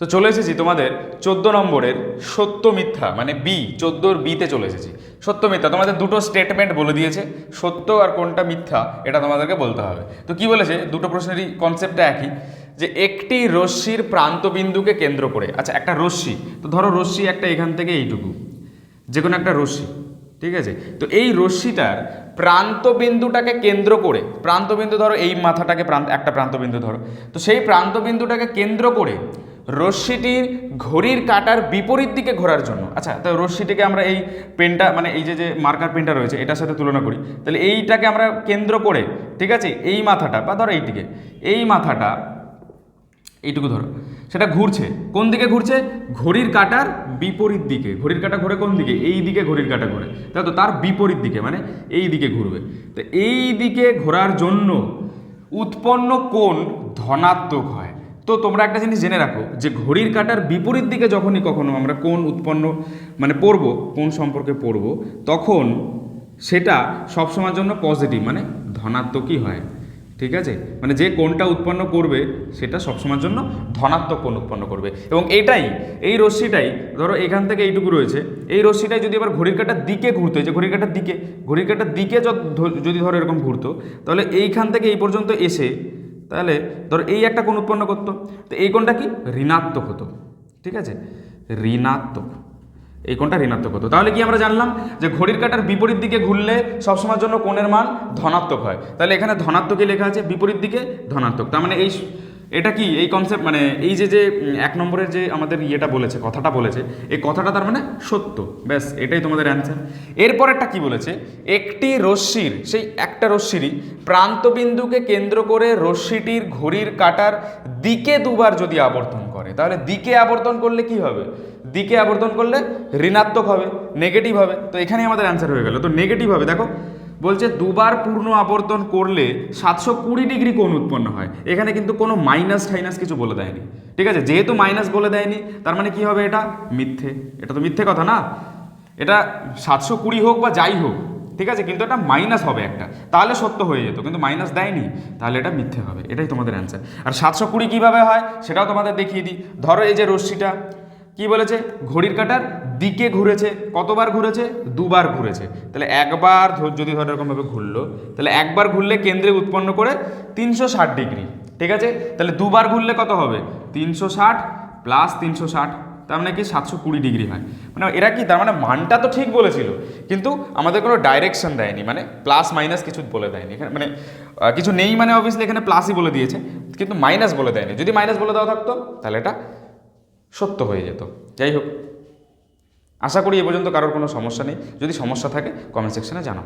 তো চলে এসেছি তোমাদের চোদ্দ নম্বরের সত্য মিথ্যা মানে বি চোদ্দোর বিতে চলে এসেছি। সত্য মিথ্যা, তোমাদের দুটো স্টেটমেন্ট বলে দিয়েছে, সত্য আর কোনটা মিথ্যা, এটা তোমাদেরকে বলতে হবে। তো কি বলেছে? দুটো প্রশ্নেরই কনসেপ্টটা একই, যে একটি রশ্মির প্রান্তবিন্দুকে কেন্দ্র করে আচ্ছা একটা রশ্মি, তো ধরো রশ্মি একটা এখান থেকে এইটুকু যে কোনো একটা রশ্মি, ঠিক আছে? তো এই রশ্মিটার প্রান্তবিন্দুটাকে কেন্দ্র করে, প্রান্তবিন্দু ধরো এই মাথাটাকে প্রান্ত, একটা প্রান্তবিন্দু ধরো, তো সেই প্রান্তবিন্দুটাকে কেন্দ্র করে রশ্মিটির ঘড়ির কাটার বিপরীত দিকে ঘোরার জন্য। আচ্ছা তো রশ্মিটিকে আমরা এই পেনটা মানে এই যে যে মার্কার পেনটা রয়েছে, এটার সাথে তুলনা করি। তাহলে এইটাকে আমরা কেন্দ্র করে, ঠিক আছে, এই মাথাটা, বা ধরো এইটিকে, এই মাথাটা, এইটুকু ধরো, সেটা ঘুরছে। কোন দিকে ঘুরছে? ঘড়ির কাটার বিপরীত দিকে। ঘড়ির কাটা ঘুরে কোন দিকে? এই দিকে ঘড়ির কাটা ঘুরে। তাই তো তার বিপরীত দিকে মানে এই দিকে ঘুরবে। তো এই দিকে ঘোরার জন্য উৎপন্ন কোণ ধনাত্মক হয়। তো তোমরা একটা জিনিস জেনে রাখো যে ঘড়ির কাটার বিপরীত দিকে যখনই কখনো আমরা কোন উৎপন্ন মানে পড়ব, কোন সম্পর্কে পড়ব, তখন সেটা সবসময়ের জন্য পজিটিভ মানে ধনাত্মকই হয়। ঠিক আছে? মানে যে কোনটা উৎপন্ন করবে, সেটা সবসময়ের জন্য ধনাত্মক কোণ উৎপন্ন করবে। এবং এটাই, এই রশ্মিটাই, ধরো এখান থেকে এইটুকু রয়েছে, এই রশ্মিটাই যদি আবার ঘড়ির কাটার দিকে ঘুরতো যে ঘড়ির কাটার দিকে, ঘড়ির কাটার দিকে যদি ধরো এরকম ঘুরতো, তাহলে এইখান থেকে এই পর্যন্ত এসে তাহলে ধরো এই একটা কোণ উৎপন্ন করতো, তো এই কোণটা কি? ঋণাত্মক হতো, ঠিক আছে? ঋণাত্মক। এই কোণটা ঋণাত্মক হতো। তাহলে কি আমরা জানলাম যে ঘড়ির কাটার বিপরীত দিকে ঘুরলে সবসময়ের জন্য কোণের মান ধনাত্মক হয়। তাহলে এখানে ধনাত্মকই লেখা আছে, বিপরীত দিকে ধনাত্মক। তার মানে এই এটা কি এই কনসেপ্ট মানে এই যে যে এক নম্বরের যে আমাদের ইয়েটা বলেছে, কথাটা বলেছে, এই কথাটা তার মানে সত্য। ব্যাস, এটাই তোমাদের অ্যান্সার এরপরেরটা কি বলেছে? একটি রশ্মির, সেই একটা রশ্মিরই প্রান্তবিন্দুকে কেন্দ্র করে রশ্মিটির ঘড়ির কাটার দিকে দুবার যদি আবর্তন করে, তাহলে দিকে আবর্তন করলে কি হবে? দিকে আবর্তন করলে ঋণাত্মক হবে নেগেটিভ হবে। তো এখানেই আমাদের অ্যান্সার হয়ে গেল। তো নেগেটিভ হবে। দেখো বলছে দুবার পূর্ণ আবর্তন করলে সাতশো কুড়ি ডিগ্রি কোণ উৎপন্ন হয়। এখানে কিন্তু কোনো মাইনাস টাইনাস কিছু বলে দেয়নি। ঠিক আছে? যেহেতু মাইনাস বলে দেয়নি, তার মানে কি হবে এটা? মিথ্যে। এটা তো মিথ্যে কথা না? এটা সাতশো কুড়ি হোক বা যাই হোক, ঠিক আছে? কিন্তু এটা মাইনাস হবে একটা। তাহলে সত্য হয়ে যেত, কিন্তু মাইনাস দেয়নি। তাহলে এটা মিথ্যে হবে। এটাই তোমাদের অ্যান্সার। আর সাতশো কুড়ি কীভাবে হয়? সেটাও তোমাদের দেখিয়ে দিই। ধরো এই যে রশ্মিটা। কি বলেছে? ঘড়ির কাটার দিকে ঘুরেছে। কতবার ঘুরেছে? দুবার ঘুরেছে। তাহলে একবার যদি ধর এরকমভাবে ঘুরলো, তাহলে একবার ঘুরলে কেন্দ্রে উৎপন্ন করে তিনশো ষাট ডিগ্রি। ঠিক আছে? তাহলে দুবার ঘুরলে কত হবে? তিনশো ষাট প্লাস তিনশো ষাট। তার মানে কি? সাতশো কুড়ি ডিগ্রি হয়। মানে এরা কি? তার মানে মানটা তো ঠিক বলেছিল। কিন্তু আমাদের কোনো ডাইরেকশন দেয়নি। মানে প্লাস মাইনাস কিছু বলে দেয়নি। এখানে মানে কিছু নেই মানে অবভিয়াসলি এখানে প্লাসই বলে দিয়েছে। কিন্তু মাইনাস বলে দেয়নি। যদি মাইনাস বলে দেওয়া থাকতো, তাহলে এটা সত্য হয়ে যেত। যাই হোক, আশা করি এ পর্যন্ত কারোর কোনো সমস্যা নেই। যদি সমস্যা থাকে কমেন্ট সেকশানে জানাও।